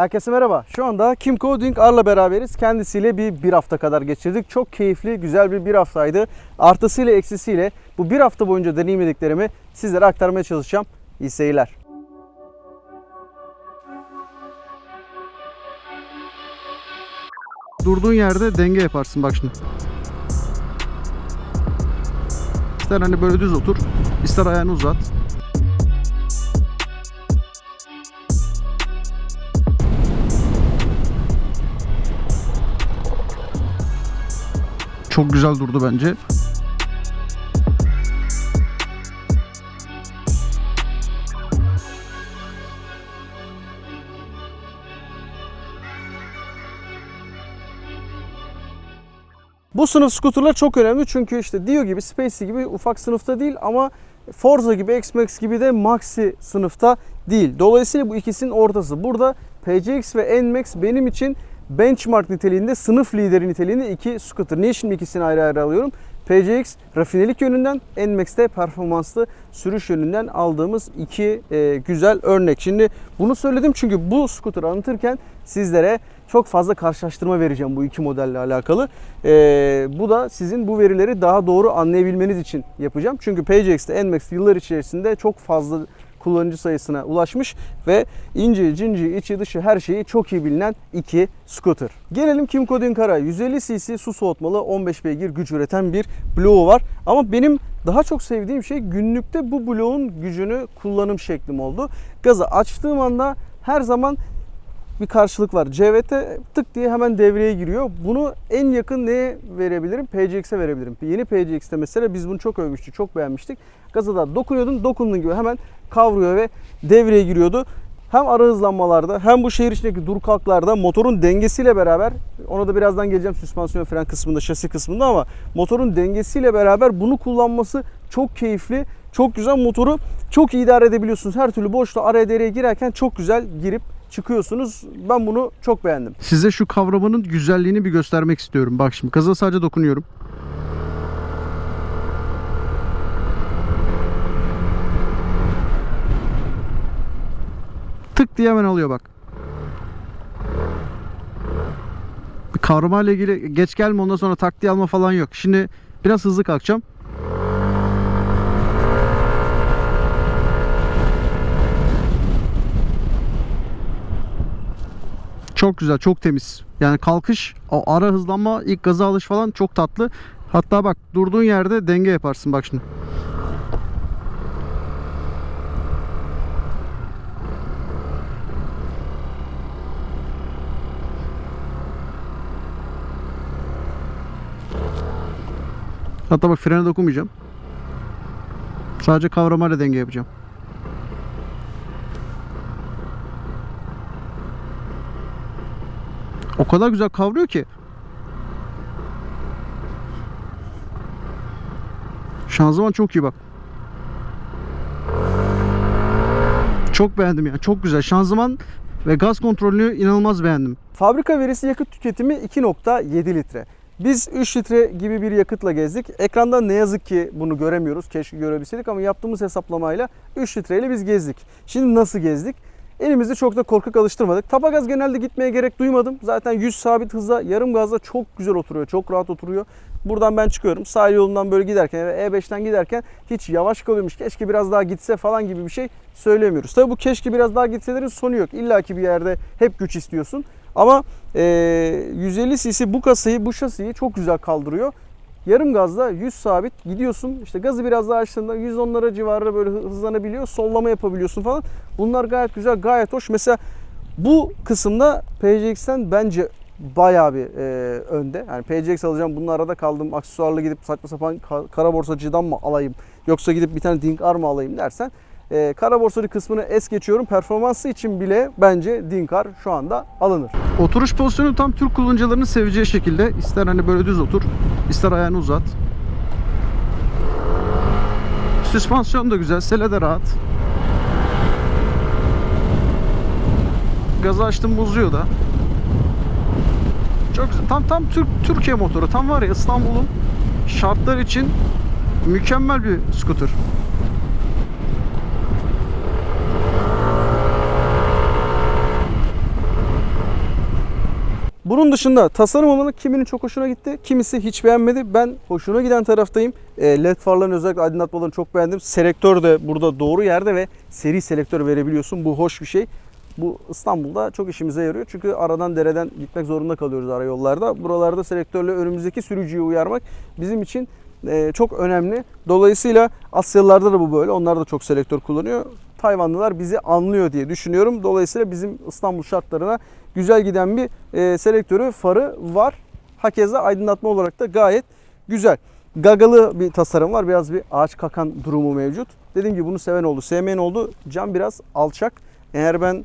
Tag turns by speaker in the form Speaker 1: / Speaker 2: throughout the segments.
Speaker 1: Herkese merhaba. Şu anda Kim Coding Ar'la beraberiz. Kendisiyle bir bir hafta kadar geçirdik. Çok keyifli, güzel bir bir haftaydı. Artısıyla eksisiyle bu bir hafta boyunca deneyimlediklerimi sizlere aktarmaya çalışacağım. İyi seyirler. Durduğun yerde denge yaparsın bak şimdi. İster hani böyle düz otur, ister ayağını uzat. Çok güzel durdu bence. Bu sınıf skuterlar çok önemli çünkü işte Dio gibi, Spacey gibi ufak sınıfta değil ama Forza gibi, X-Max gibi de Maxi sınıfta değil. Dolayısıyla bu ikisinin ortası. Burada PCX ve NMAX benim için benchmark niteliğinde, sınıf lideri niteliğinde iki scooter. Niye şimdi ikisini ayrı ayrı alıyorum? PCX rafinelik yönünden, NMAX'te performanslı sürüş yönünden aldığımız iki e, güzel örnek. Şimdi bunu söyledim çünkü bu scooter'ı anlatırken sizlere çok fazla karşılaştırma vereceğim bu iki modelle alakalı. E, bu da sizin bu verileri daha doğru anlayabilmeniz için yapacağım. Çünkü PCX'te NMAX yıllar içerisinde çok fazla kullanıcı sayısına ulaşmış ve ince, cinci, içi dışı her şeyi çok iyi bilinen iki scooter. Gelelim Kimco Dinkara. 150 cc su soğutmalı 15 beygir güç üreten bir bloğu var. Ama benim daha çok sevdiğim şey günlükte bu bloğun gücünü kullanım şeklim oldu. Gazı açtığım anda her zaman bir karşılık var. CVT tık diye hemen devreye giriyor. Bunu en yakın neye verebilirim? PCX'e verebilirim. Yeni PCX'te mesela biz bunu çok övmüştük, çok beğenmiştik. Gaza da dokunuyordun, dokunduğun gibi hemen kavruyor ve devreye giriyordu. Hem ara hızlanmalarda hem bu şehir içindeki dur kalklarda motorun dengesiyle beraber ona da birazdan geleceğim süspansiyon fren kısmında, şasi kısmında ama motorun dengesiyle beraber bunu kullanması çok keyifli. Çok güzel motoru çok iyi idare edebiliyorsunuz. Her türlü boşluğa araya dereye girerken çok güzel girip çıkıyorsunuz. Ben bunu çok beğendim. Size şu kavramanın güzelliğini bir göstermek istiyorum. Bak şimdi gaza sadece dokunuyorum. Tık diye hemen alıyor bak. Kavrama ile ilgili geç gelme ondan sonra tak diye alma falan yok. Şimdi biraz hızlı kalkacağım. Çok güzel, çok temiz. Yani kalkış, o ara hızlanma, ilk gaza alış falan çok tatlı. Hatta bak durduğun yerde denge yaparsın bak şimdi. Hatta bak frene dokunmayacağım. Sadece kavramayla denge yapacağım. O kadar güzel kavruyor ki. Şanzıman çok iyi bak. Çok beğendim yani. Çok güzel. Şanzıman ve gaz kontrolünü inanılmaz beğendim. Fabrika verisi yakıt tüketimi 2.7 litre. Biz 3 litre gibi bir yakıtla gezdik. Ekranda ne yazık ki bunu göremiyoruz. Keşke görebilseydik ama yaptığımız hesaplamayla 3 litreyle biz gezdik. Şimdi nasıl gezdik? Elimizde çok da korkak alıştırmadık. Tapa gaz genelde gitmeye gerek duymadım. Zaten 100 sabit hızla yarım gazla çok güzel oturuyor. Çok rahat oturuyor. Buradan ben çıkıyorum. Sahil yolundan böyle giderken ve E5'ten giderken hiç yavaş kalıyormuş. Keşke biraz daha gitse falan gibi bir şey söylemiyoruz. Tabi bu keşke biraz daha gitselerin sonu yok. İlla ki bir yerde hep güç istiyorsun. Ama e, 150 cc bu kasayı, bu şasiyi çok güzel kaldırıyor. Yarım gazda 100 sabit gidiyorsun. İşte gazı biraz daha açtığında 110'lara civarı böyle hızlanabiliyor. Sollama yapabiliyorsun falan. Bunlar gayet güzel, gayet hoş. Mesela bu kısımda PCX'ten bence bayağı bir e, önde. Yani PCX alacağım. Bunun arada kaldım. Aksesuarla gidip saçma sapan ka- kara borsacıdan mı alayım? Yoksa gidip bir tane Dink R mı alayım dersen e, kara borsacı kısmını es geçiyorum. Performansı için bile bence Dinkar şu anda alınır. Oturuş pozisyonu tam Türk kullanıcılarının seveceği şekilde. İster hani böyle düz otur, ister ayağını uzat. Süspansiyon da güzel, sele de rahat. Gazı açtım bozuyor da. Çok güzel. Tam tam Türk Türkiye motoru. Tam var ya İstanbul'un şartlar için mükemmel bir scooter. Bunun dışında tasarım olarak kiminin çok hoşuna gitti, kimisi hiç beğenmedi. Ben hoşuna giden taraftayım. E, LED farların özellikle aydınlatmalarını çok beğendim. Selektör de burada doğru yerde ve seri selektör verebiliyorsun. Bu hoş bir şey. Bu İstanbul'da çok işimize yarıyor. Çünkü aradan dereden gitmek zorunda kalıyoruz ara yollarda. Buralarda selektörle önümüzdeki sürücüyü uyarmak bizim için e, çok önemli. Dolayısıyla Asyalılarda da bu böyle. Onlar da çok selektör kullanıyor. Tayvanlılar bizi anlıyor diye düşünüyorum. Dolayısıyla bizim İstanbul şartlarına güzel giden bir e, selektörü, farı var. Hakeza aydınlatma olarak da gayet güzel. Gagalı bir tasarım var. Biraz bir ağaç kakan durumu mevcut. Dediğim gibi bunu seven oldu, sevmeyen oldu. Cam biraz alçak. Eğer ben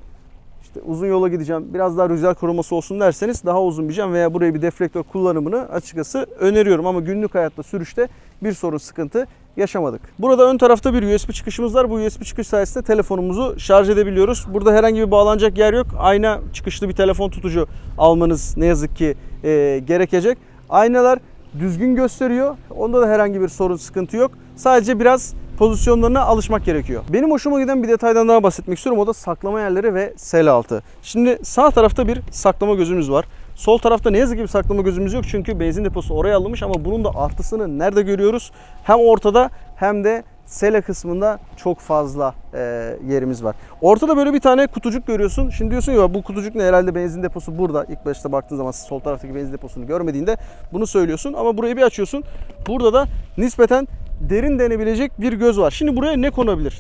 Speaker 1: işte uzun yola gideceğim, biraz daha rüzgar koruması olsun derseniz daha uzun bir cam veya buraya bir deflektör kullanımını açıkçası öneriyorum. Ama günlük hayatta sürüşte bir sorun, sıkıntı yaşamadık. Burada ön tarafta bir USB çıkışımız var. Bu USB çıkış sayesinde telefonumuzu şarj edebiliyoruz. Burada herhangi bir bağlanacak yer yok. Ayna çıkışlı bir telefon tutucu almanız ne yazık ki e, gerekecek. Aynalar düzgün gösteriyor. Onda da herhangi bir sorun, sıkıntı yok. Sadece biraz pozisyonlarına alışmak gerekiyor. Benim hoşuma giden bir detaydan daha bahsetmek istiyorum. O da saklama yerleri ve sel altı. Şimdi sağ tarafta bir saklama gözümüz var. Sol tarafta ne yazık ki bir saklama gözümüz yok. Çünkü benzin deposu oraya alınmış ama bunun da artısını nerede görüyoruz? Hem ortada hem de sele kısmında çok fazla e, yerimiz var. Ortada böyle bir tane kutucuk görüyorsun. Şimdi diyorsun ya bu kutucuk ne herhalde benzin deposu burada. İlk başta baktığın zaman sol taraftaki benzin deposunu görmediğinde bunu söylüyorsun. Ama burayı bir açıyorsun. Burada da nispeten derin denebilecek bir göz var. Şimdi buraya ne konabilir?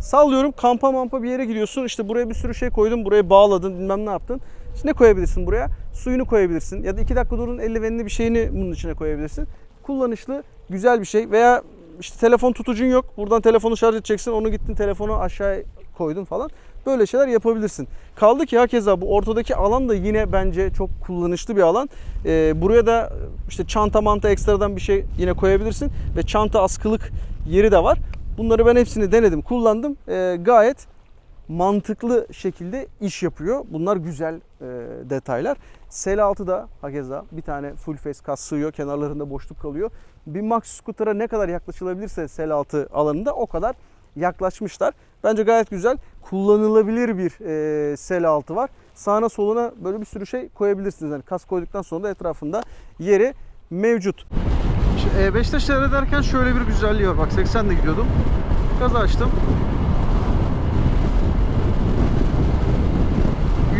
Speaker 1: Sallıyorum kampa mampa bir yere gidiyorsun. İşte buraya bir sürü şey koydun. Buraya bağladın bilmem ne yaptın. Ne koyabilirsin buraya? Suyunu koyabilirsin. Ya da iki dakika durun eldivenini bir şeyini bunun içine koyabilirsin. Kullanışlı güzel bir şey. Veya işte telefon tutucun yok. Buradan telefonu şarj edeceksin. Onu gittin telefonu aşağıya koydun falan. Böyle şeyler yapabilirsin. Kaldı ki hakeza bu ortadaki alan da yine bence çok kullanışlı bir alan. Ee, buraya da işte çanta manta ekstradan bir şey yine koyabilirsin. Ve çanta askılık yeri de var. Bunları ben hepsini denedim, kullandım. Ee, gayet mantıklı şekilde iş yapıyor. Bunlar güzel e, detaylar. Sel altı da hakeza bir tane full face kas sığıyor. Kenarlarında boşluk kalıyor. Bir Max Scooter'a ne kadar yaklaşılabilirse sel altı alanında o kadar yaklaşmışlar. Bence gayet güzel. Kullanılabilir bir e, sel altı var. Sağına soluna böyle bir sürü şey koyabilirsiniz. Yani kas koyduktan sonra da etrafında yeri mevcut. Şimdi E5'te seyrederken şöyle bir güzelliği var. Bak 80'de gidiyordum. Gaz açtım.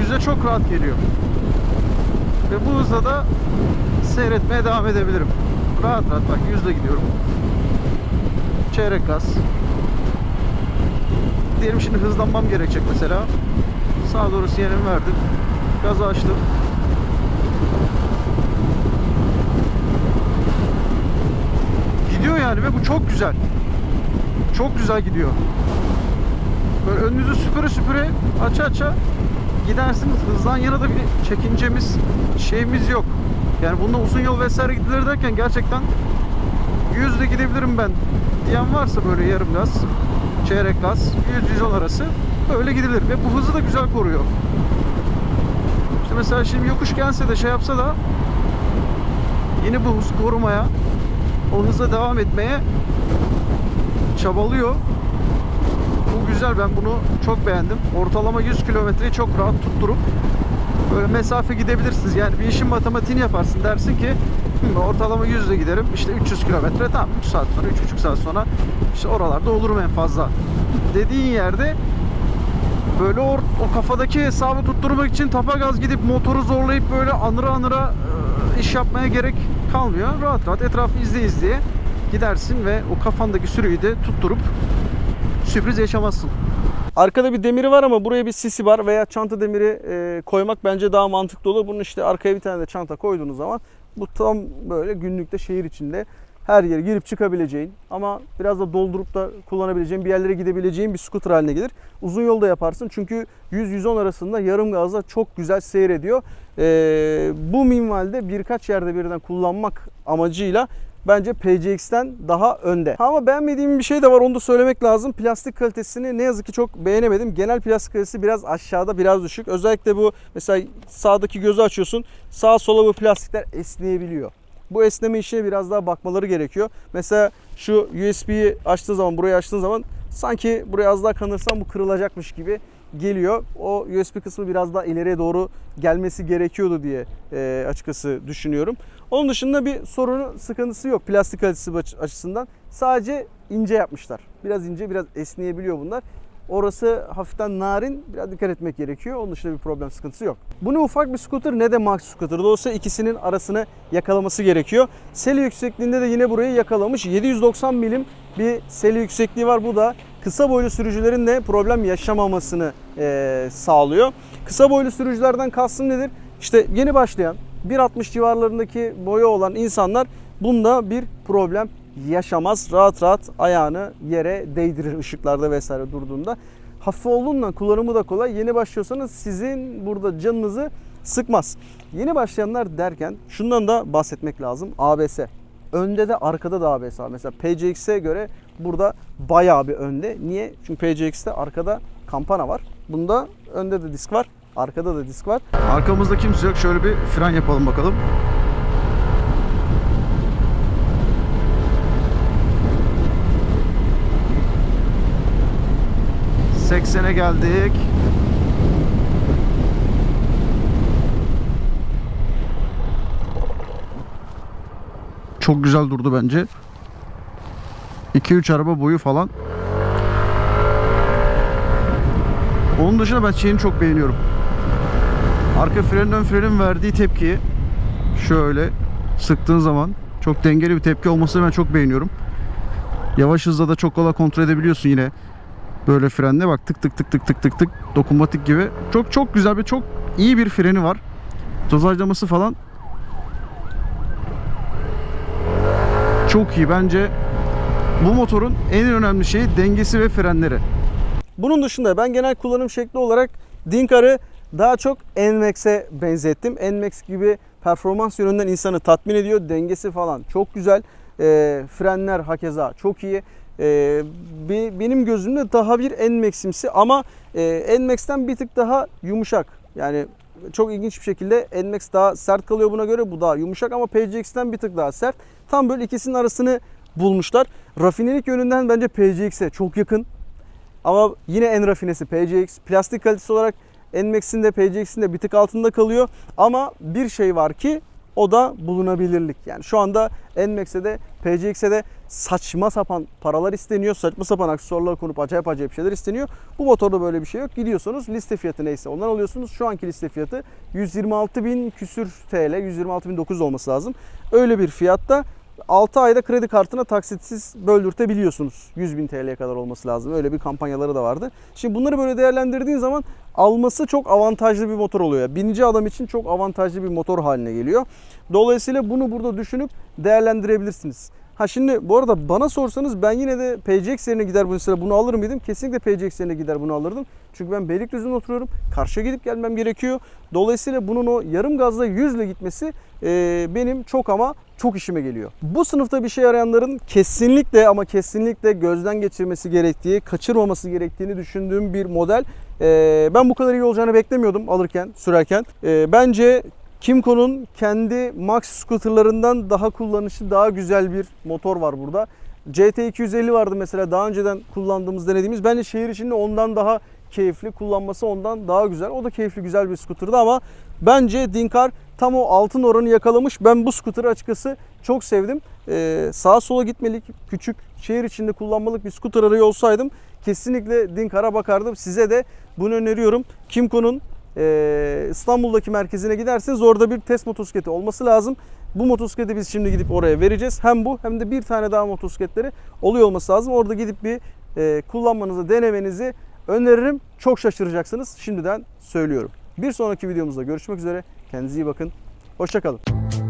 Speaker 1: Yüze çok rahat geliyor. Ve bu hızla da seyretmeye devam edebilirim. Rahat rahat bak yüzle gidiyorum. Çeyrek gaz. Diyelim şimdi hızlanmam gerekecek mesela. Sağa doğru sinyalimi verdim. Gazı açtım. Gidiyor yani ve bu çok güzel. Çok güzel gidiyor. Böyle önünüzü süpüre süpüre aça aça gidersiniz. Hızdan yana da bir çekincemiz şeyimiz yok. Yani bunda uzun yol vesaire gidilir derken gerçekten yüzle gidebilirim ben diyen varsa böyle yarım gaz, çeyrek gaz, 100-110 arası böyle gidilir ve bu hızı da güzel koruyor. İşte mesela şimdi yokuş gelse de şey yapsa da yine bu hız korumaya, o hızla devam etmeye çabalıyor. Güzel ben bunu çok beğendim. Ortalama 100 kilometreyi çok rahat tutturup böyle mesafe gidebilirsiniz. Yani bir işin matematiğini yaparsın dersin ki "Hı, ortalama 100 ile giderim işte 300 kilometre tamam 3 saat sonra 3,5 saat sonra işte oralarda olurum en fazla dediğin yerde böyle o, o kafadaki hesabı tutturmak için tapa gaz gidip motoru zorlayıp böyle anıra anıra e, iş yapmaya gerek kalmıyor. Rahat rahat etrafı izle izleye gidersin ve o kafandaki sürüyü de tutturup sürpriz yaşamazsın. Arkada bir demiri var ama buraya bir sisi var veya çanta demiri e, koymak bence daha mantıklı olur. Bunun işte arkaya bir tane de çanta koyduğunuz zaman bu tam böyle günlükte şehir içinde her yere girip çıkabileceğin ama biraz da doldurup da kullanabileceğin bir yerlere gidebileceğin bir scooter haline gelir. Uzun yolda yaparsın çünkü 100-110 arasında yarım gazla çok güzel seyrediyor. Ee, bu minvalde birkaç yerde birden kullanmak amacıyla bence PCX'ten daha önde. Ama beğenmediğim bir şey de var onu da söylemek lazım. Plastik kalitesini ne yazık ki çok beğenemedim. Genel plastik kalitesi biraz aşağıda biraz düşük. Özellikle bu mesela sağdaki gözü açıyorsun. Sağa sola bu plastikler esneyebiliyor. Bu esneme işine biraz daha bakmaları gerekiyor. Mesela şu USB'yi açtığı zaman, burayı açtığın zaman sanki buraya az daha kanırsan bu kırılacakmış gibi geliyor. O USB kısmı biraz daha ileriye doğru gelmesi gerekiyordu diye e, açıkçası düşünüyorum. Onun dışında bir sorunu, sıkıntısı yok plastik kalitesi aç- açısından. Sadece ince yapmışlar. Biraz ince, biraz esneyebiliyor bunlar. Orası hafiften narin. Biraz dikkat etmek gerekiyor. Onun dışında bir problem sıkıntısı yok. Bu ne ufak bir scooter ne de max scooter. Dolayısıyla ikisinin arasını yakalaması gerekiyor. Seli yüksekliğinde de yine burayı yakalamış. 790 milim bir seli yüksekliği var. Bu da kısa boylu sürücülerin de problem yaşamamasını eee, sağlıyor. Kısa boylu sürücülerden kastım nedir? İşte yeni başlayan 1.60 civarlarındaki boyu olan insanlar bunda bir problem yaşamaz. Rahat rahat ayağını yere değdirir ışıklarda vesaire durduğunda. Hafif olduğundan kullanımı da kolay. Yeni başlıyorsanız sizin burada canınızı sıkmaz. Yeni başlayanlar derken şundan da bahsetmek lazım. ABS. Önde de arkada da ABS. Mesela PCX'e göre burada bayağı bir önde. Niye? Çünkü PCX'te arkada kampana var. Bunda önde de disk var. Arkada da disk var.
Speaker 2: Arkamızda kimse yok. Şöyle bir fren yapalım bakalım. ...80'e geldik. Çok güzel durdu bence. 2-3 araba boyu falan. Onun dışında ben şeyini çok beğeniyorum. Arka frenin ön frenin verdiği tepkiyi şöyle sıktığın zaman çok dengeli bir tepki olmasını ben çok beğeniyorum. Yavaş hızda da çok kolay kontrol edebiliyorsun yine. Böyle frenle bak tık tık tık tık tık tık tık dokunmatik gibi. Çok çok güzel bir çok iyi bir freni var. Dozajlaması falan çok iyi. Bence bu motorun en önemli şeyi dengesi ve frenleri.
Speaker 1: Bunun dışında ben genel kullanım şekli olarak Dinkar'ı daha çok NMAX'e benzettim. NMAX gibi performans yönünden insanı tatmin ediyor. Dengesi falan çok güzel. E, frenler hakeza çok iyi. E, be- benim gözümde daha bir NMAX'imsi ama e, NMAX'ten bir tık daha yumuşak. Yani çok ilginç bir şekilde NMAX daha sert kalıyor buna göre. Bu daha yumuşak ama PCX'ten bir tık daha sert. Tam böyle ikisinin arasını bulmuşlar. Rafinelik yönünden bence PCX'e çok yakın. Ama yine en rafinesi PCX. Plastik kalitesi olarak NMAX'in de PCX'in de bir tık altında kalıyor. Ama bir şey var ki o da bulunabilirlik. Yani şu anda NMAX'e de PCX'e de saçma sapan paralar isteniyor. Saçma sapan aksesuarlar konup acayip acayip şeyler isteniyor. Bu motorda böyle bir şey yok. Gidiyorsunuz liste fiyatı neyse ondan alıyorsunuz. Şu anki liste fiyatı 126 bin küsür TL. 126 bin 900 olması lazım. Öyle bir fiyatta 6 ayda kredi kartına taksitsiz böldürtebiliyorsunuz. 100 bin TL'ye kadar olması lazım. Öyle bir kampanyaları da vardı. Şimdi bunları böyle değerlendirdiğin zaman alması çok avantajlı bir motor oluyor. Binici adam için çok avantajlı bir motor haline geliyor. Dolayısıyla bunu burada düşünüp değerlendirebilirsiniz. Ha şimdi bu arada bana sorsanız ben yine de PCX yerine gider mesela bunu alır mıydım? Kesinlikle PCX yerine gider bunu alırdım. Çünkü ben Beylikdüzü'nde oturuyorum. Karşıya gidip gelmem gerekiyor. Dolayısıyla bunun o yarım gazla 100 ile gitmesi e, benim çok ama çok işime geliyor. Bu sınıfta bir şey arayanların kesinlikle ama kesinlikle gözden geçirmesi gerektiği, kaçırmaması gerektiğini düşündüğüm bir model. E, ben bu kadar iyi olacağını beklemiyordum alırken, sürerken. E, bence Kimco'nun kendi Max scooterlarından daha kullanışlı, daha güzel bir motor var burada. CT250 vardı mesela daha önceden kullandığımız, denediğimiz. Bence şehir içinde ondan daha keyifli, kullanması ondan daha güzel. O da keyifli, güzel bir scooter'dı ama bence Dinkar tam o altın oranı yakalamış. Ben bu scooter'ı açıkçası çok sevdim. Ee, sağa sola gitmelik, küçük, şehir içinde kullanmalık bir scooter arıyor olsaydım kesinlikle Dinkar'a bakardım. Size de bunu öneriyorum. Kimco'nun ee, İstanbul'daki merkezine giderseniz orada bir test motosikleti olması lazım. Bu motosikleti biz şimdi gidip oraya vereceğiz. Hem bu hem de bir tane daha motosikletleri oluyor olması lazım. Orada gidip bir e, kullanmanızı, denemenizi öneririm. Çok şaşıracaksınız. Şimdiden söylüyorum. Bir sonraki videomuzda görüşmek üzere. Kendinize iyi bakın. Hoşçakalın.